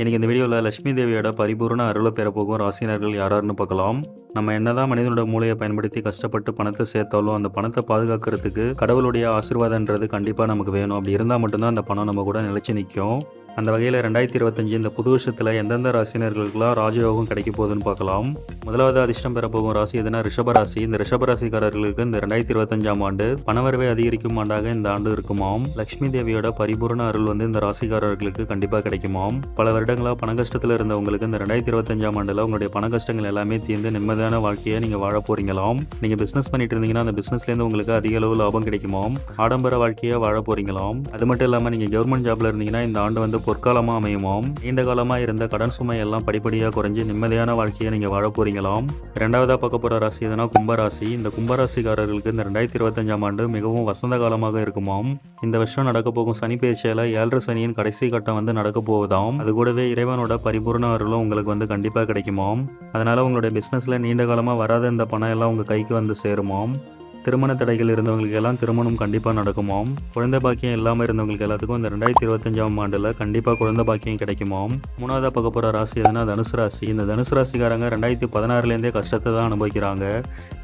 இன்றைக்கி இந்த வீடியோவில் லட்சுமி தேவியோட பரிபூர்ண அருளை பெறப்போகும் ராசினர்கள் யாராருன்னு பார்க்கலாம். நம்ம என்னதான் மனிதனோட மூளையை பயன்படுத்தி கஷ்டப்பட்டு பணத்தை சேர்த்தாலும் அந்த பணத்தை பாதுகாக்கிறதுக்கு கடவுளுடைய ஆசீர்வாதன்றது கண்டிப்பாக நமக்கு வேணும். அப்படி இருந்தால் மட்டும்தான் அந்த பணம் நம்ம கூட நிலச்சி நிற்கும் அந்த வகையில் ரெண்டாயிரத்தி இருபத்தஞ்சு இந்த புது வருஷத்தில் எந்தெந்த ராசினர்களுக்கெல்லாம் ராஜயோகம் கிடைக்க போகுதுன்னு பார்க்கலாம். முதலாவது அதிர்ஷ்டம் போகும் ராசி எதுனா ரிஷபராசி இந்த ரிஷபராசிக்காரர்களுக்கு இந்த ரெண்டாயிரத்தி இருபத்தஞ்சாம் ஆண்டு பணவரவை அதிகரிக்கும் ஆண்டாக இந்த ஆண்டு இருக்குமாம். லட்சுமி தேவியோட பரிபூர்ண அருள் வந்து இந்த ராசிக்காரர்களுக்கு கண்டிப்பாக கிடைக்குமாம். பல வருடங்களாக பண கஷ்டத்தில் இருந்தவங்களுக்கு இந்த ரெண்டாயிரத்தி இருபத்தஞ்சாம் ஆண்டில் உங்களுடைய பண கஷ்டங்கள் எல்லாமே தீர்ந்து நிம்மதியான வாழ்க்கையை நீங்கள் வாழ போறீங்களாம். நீங்கள் பிஸ்னஸ் பண்ணிட்டு இருந்தீங்கன்னா அந்த பிஸ்னஸ்லேருந்து உங்களுக்கு அதிக அளவு லாபம் கிடைக்குமாம். ஆடம்பர வாழ்க்கையை வாழ போறீங்களாம். அது மட்டும் இல்லாமல் நீங்கள் கவர்மெண்ட் ஜாப்ல இருந்தீங்கன்னா இந்த ஆண்டு வந்து பொற்காலமாக அமையுமாம்? நீண்ட காலமாக இருந்த கடன் சுமை எல்லாம் படிப்படியாக குறைஞ்சி நிம்மதியான வாழ்க்கையை நீங்கள் வாழ போறீங்களாம்? ரெண்டாவதாக பார்க்க போகிற ராசி எதுனா கும்பராசி இந்த கும்பராசிக்காரர்களுக்கு இந்த ரெண்டாயிரத்தி இருபத்தஞ்சாம் ஆண்டு மிகவும் வசந்த காலமாக இருக்குமாம். இந்த வருஷம் நடக்க போகும் சனி பயிற்சியால் ஏழரை சனியின் கடைசி கட்டம் வந்து நடக்க போவதாம். அது கூடவே இறைவனோட பரிபூர்ண அருளும் உங்களுக்கு வந்து கண்டிப்பாக கிடைக்குமாம். அதனால் உங்களுடைய பிஸ்னஸில் நீண்ட காலமாக வராத இந்த பணம் எல்லாம் உங்கள் கைக்கு வந்து சேருமாம். திருமண தடைகள் இருந்தவங்களுக்கு எல்லாம் திருமணம் கண்டிப்பாக நடக்குமாம். குழந்தை பாக்கியம் இல்லாமல் இருந்தவங்களுக்கு எல்லாத்துக்கும் இந்த ரெண்டாயிரத்தி இருபத்தஞ்சாம் ஆண்டில் கண்டிப்பாக குழந்தை பாக்கியம் கிடைக்குமாம். மூணாவதாக பார்க்க போகிற ராசி எதுனா தனுசு ராசி. இந்த தனுசு ராசிக்காரங்க ரெண்டாயிரத்தி பதினாறுலேருந்தே கஷ்டத்தை தான் அனுபவிக்கிறாங்க.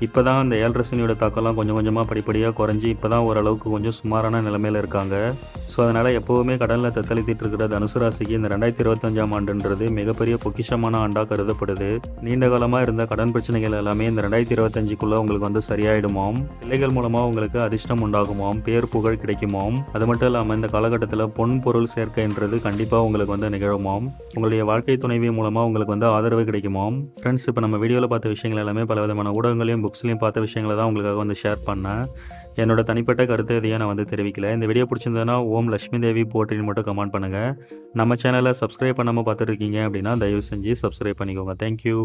இப்போ தான் இந்த ஏழரசனியோட தாக்கம்லாம் கொஞ்சம் கொஞ்சமாக படிப்படியாக குறைஞ்சி இப்போ தான் ஓரளவுக்கு கொஞ்சம் சுமாரான நிலைமையில் இருக்காங்க. ஸோ அதனால் எப்போவுமே கடலில் தத்தளித்திட்டு இருக்கிற தனுசு ராசிக்கு இந்த ரெண்டாயிரத்தி இருபத்தஞ்சாம் ஆண்டுன்றது மிகப்பெரிய பொக்கிஷமான ஆண்டாக கருதப்படுது. நீண்ட காலமாக இருந்த கடன் பிரச்சனைகள் எல்லாமே இந்த ரெண்டாயிரத்தி இருபத்தஞ்சுக்குள்ளே உங்களுக்கு வந்து சரியாயிடுமாம். பிள்ளைகள் மூலமாக உங்களுக்கு அதிர்ஷ்டம் உண்டாகுமாம். பேர் புகழ் கிடைக்குமாம். அது மட்டும் இல்லாமல் இந்த காலகட்டத்தில் பொன் பொருள் சேர்க்கைன்றது கண்டிப்பாக உங்களுக்கு வந்து நிகழுமாம். உங்களுடைய வாழ்க்கை துணைவி மூலமாக உங்களுக்கு வந்து ஆதரவு கிடைக்குமாம். ஃப்ரெண்ட்ஸ் இப்போ நம்ம வீடியோவில் பார்த்த விஷயங்கள் எல்லாமே பல விதமான ஊடகங்களையும் புக்ஸ்லையும் பார்த்த விஷயங்களை தான் உங்களுக்காக வந்து ஷேர் பண்ணேன். என்னோட தனிப்பட்ட கருத்து எதையும் நான் வந்து தெரிவிக்கல. இந்த வீடியோ பிடிச்சிருந்ததுன்னா ஓம் லட்சுமி தேவி போட்டின்னு மட்டும் கமெண்ட் பண்ணுங்கள் நம்ம சேனலை சப்ஸ்கிரைப் பண்ணாமல் பார்த்துட்டு இருக்கீங்க அப்படின்னா தயவு செஞ்சு சப்ஸ்கிரைப் பண்ணிக்கோங்க. தேங்க்யூ